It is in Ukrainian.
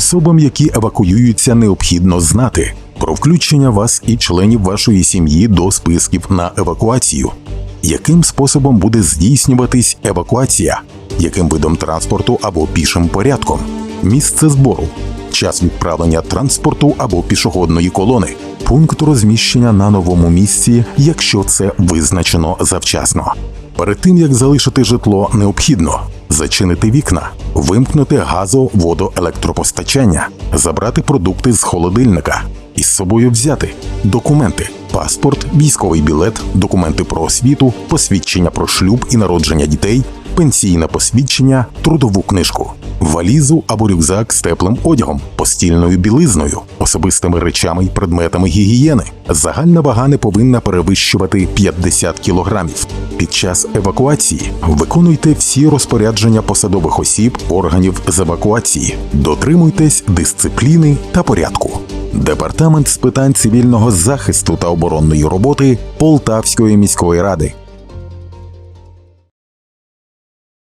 Особам, які евакуюються, необхідно знати. Про включення вас і членів вашої сім'ї до списків на евакуацію, яким способом буде здійснюватись евакуація, яким видом транспорту або пішим порядком, місце збору, час відправлення транспорту або пішохідної колони, пункт розміщення на новому місці, якщо це визначено завчасно. Перед тим як залишити житло, необхідно зачинити вікна, вимкнути газо, водо, електропостачання, забрати продукти з холодильника, із собою взяти документи, паспорт, військовий білет, документи про освіту, посвідчення про шлюб і народження дітей, пенсійне посвідчення, трудову книжку, валізу або рюкзак з теплим одягом, постільною білизною, особистими речами й предметами гігієни. Загальна вага не повинна перевищувати 50 кілограмів. Під час евакуації. Виконуйте всі розпорядження посадових осіб органів з евакуації, дотримуйтесь дисципліни та порядку. Департамент з питань цивільного захисту та оборонної роботи Полтавської міської ради